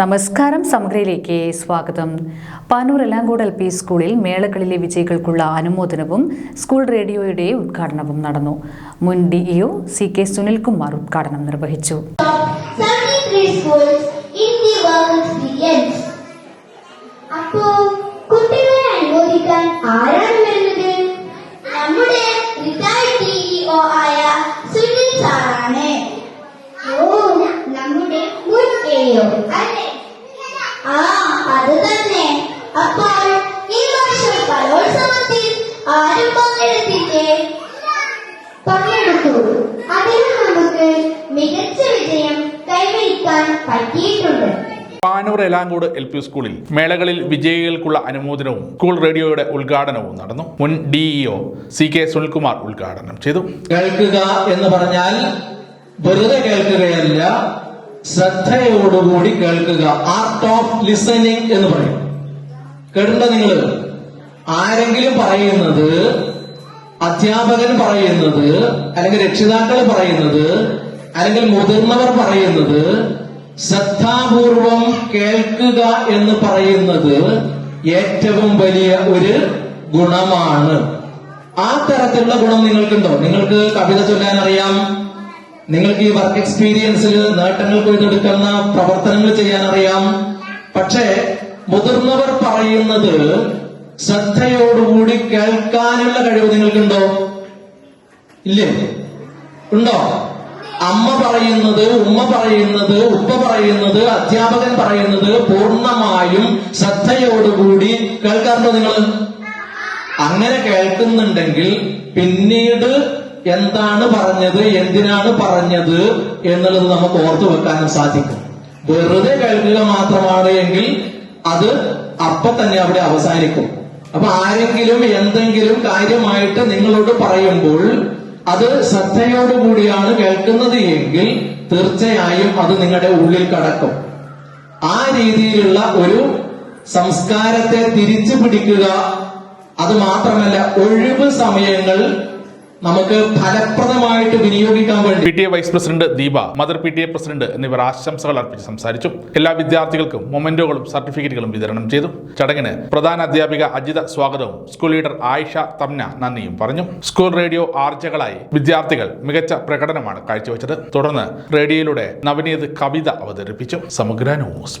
നമസ്കാരം സമഗ്രയിലേക്ക് സ്വാഗതം. Panoor Elangode L P സ്കൂളിൽ മേളകളിലെ വിജയികൾക്കുള്ള അനുമോദനവും സ്കൂൾ റേഡിയോയുടെ ഉദ്ഘാടനവും നടന്നു. മുൻ ഡിഇഒ സി കെ സുനിൽകുമാർ ഉദ്ഘാടനം നിർവഹിച്ചു. അത് തന്നെ അപ്പോൾ ഈ വർഷം കലോത്സവത്തിൽ ആരും പങ്കെടുത്തില്ലേ പങ്കെടുത്തു. അതിൽ നമുക്ക് മികച്ച വിജയം കൈവരിക്കാൻ പറ്റിയിട്ടുണ്ട്. പാനൂർ എലാങ്കോട് എൽ പി സ്കൂളിൽ മേളകളിൽ വിജയികൾക്കുള്ള അനുമോദനവും സ്കൂൾ റേഡിയോയുടെ ഉദ്ഘാടനവും നടന്നു. മുൻ ഡിഇഒ സി കെ സുനിൽകുമാർ ഉദ്ഘാടനം ചെയ്തു. കേൾക്കുക എന്ന് പറഞ്ഞാൽ വെറുതെ കേൾക്കുകയല്ല ശ്രദ്ധയോടുകൂടി കേൾക്കുക. ആർട്ട് ഓഫ് ലിസണിങ് എന്ന് പറയും. കേട്ടിട്ടുണ്ടോ നിങ്ങൾ ആരെങ്കിലും പറയുന്നത് അധ്യാപകൻ പറയുന്നത് അല്ലെങ്കിൽ രക്ഷിതാക്കൾ പറയുന്നത് അല്ലെങ്കിൽ മുതിർന്നവർ പറയുന്നത് ശ്രദ്ധാപൂർവം കേൾക്കുക എന്ന് പറയുന്നത് ഏറ്റവും വലിയ ഒരു ഗുണമാണ്. ആ തരത്തിലുള്ള ഗുണം നിങ്ങൾക്കുണ്ടോ? നിങ്ങൾക്ക് കവിത ചൊല്ലാൻ അറിയാം? നിങ്ങൾക്ക് ഈ വർക്ക് എക്സ്പീരിയൻസിൽ നേട്ടങ്ങൾ കൊയ്തെടുക്കുന്ന പ്രവർത്തനങ്ങൾ ചെയ്യാൻ അറിയാം പക്ഷേ മുതിർന്നവർ പറയുന്നത് ശ്രദ്ധയോടുകൂടി കേൾക്കാനുള്ള കഴിവ് നിങ്ങൾക്കുണ്ടോ? ഇല്ലേ? ഉണ്ടോ? അമ്മ പറയുന്നത് ഉമ്മ പറയുന്നത് ഉപ്പ പറയുന്നത് അധ്യാപകൻ പറയുന്നത് പൂർണമായും ശ്രദ്ധയോടുകൂടി കേൾക്കാറുണ്ടോ നിങ്ങൾ? അങ്ങനെ കേൾക്കുന്നുണ്ടെങ്കിൽ പിന്നീട് എന്താണ് പറഞ്ഞത്? എന്തിനാണ് പറഞ്ഞത്? എന്നുള്ളത് നമുക്ക് ഓർത്തു വെക്കാനും സാധിക്കും. വെറുതെ കേൾക്കുക മാത്രമാണ് എങ്കിൽ അത് അപ്പൊ തന്നെ അവിടെ അവസാനിക്കും. അപ്പൊ ആരെങ്കിലും എന്തെങ്കിലും കാര്യമായിട്ട് നിങ്ങളോട് പറയുമ്പോൾ അത് ശ്രദ്ധയോടുകൂടിയാണ് കേൾക്കുന്നത് എങ്കിൽ തീർച്ചയായും അത് നിങ്ങളുടെ ഉള്ളിൽ കടക്കും. ആ രീതിയിലുള്ള ഒരു സംസ്കാരത്തെ തിരിച്ചു പിടിക്കുക അത് മാത്രമല്ല ഒഴിവ് സമയങ്ങൾ നമുക്ക് ഫലപ്രദമായിട്ട് വിനിയോഗിക്കാൻ വേണ്ടി. P T A vice president Deepa mother P T A president എന്നിവർ ആശംസകൾ അർപ്പിച്ച് സംസാരിച്ചു. എല്ലാ വിദ്യാർത്ഥികൾക്കും മൊമെന്റോകളും സർട്ടിഫിക്കറ്റുകളും വിതരണം ചെയ്തു. ചടങ്ങിന് പ്രധാന അധ്യാപിക അജിത സ്വാഗതവും സ്കൂൾ ലീഡർ ആയിഷ തമ്ന നന്ദിയും പറഞ്ഞു. സ്കൂൾ റേഡിയോ ആർജകളായി വിദ്യാർത്ഥികൾ മികച്ച പ്രകടനമാണ് കാഴ്ചവെച്ചത്. തുടർന്ന് റേഡിയോയിലൂടെ നവനീത് കവിത അവതരിപ്പിച്ചു. സമഗ്ര ന്യൂസ്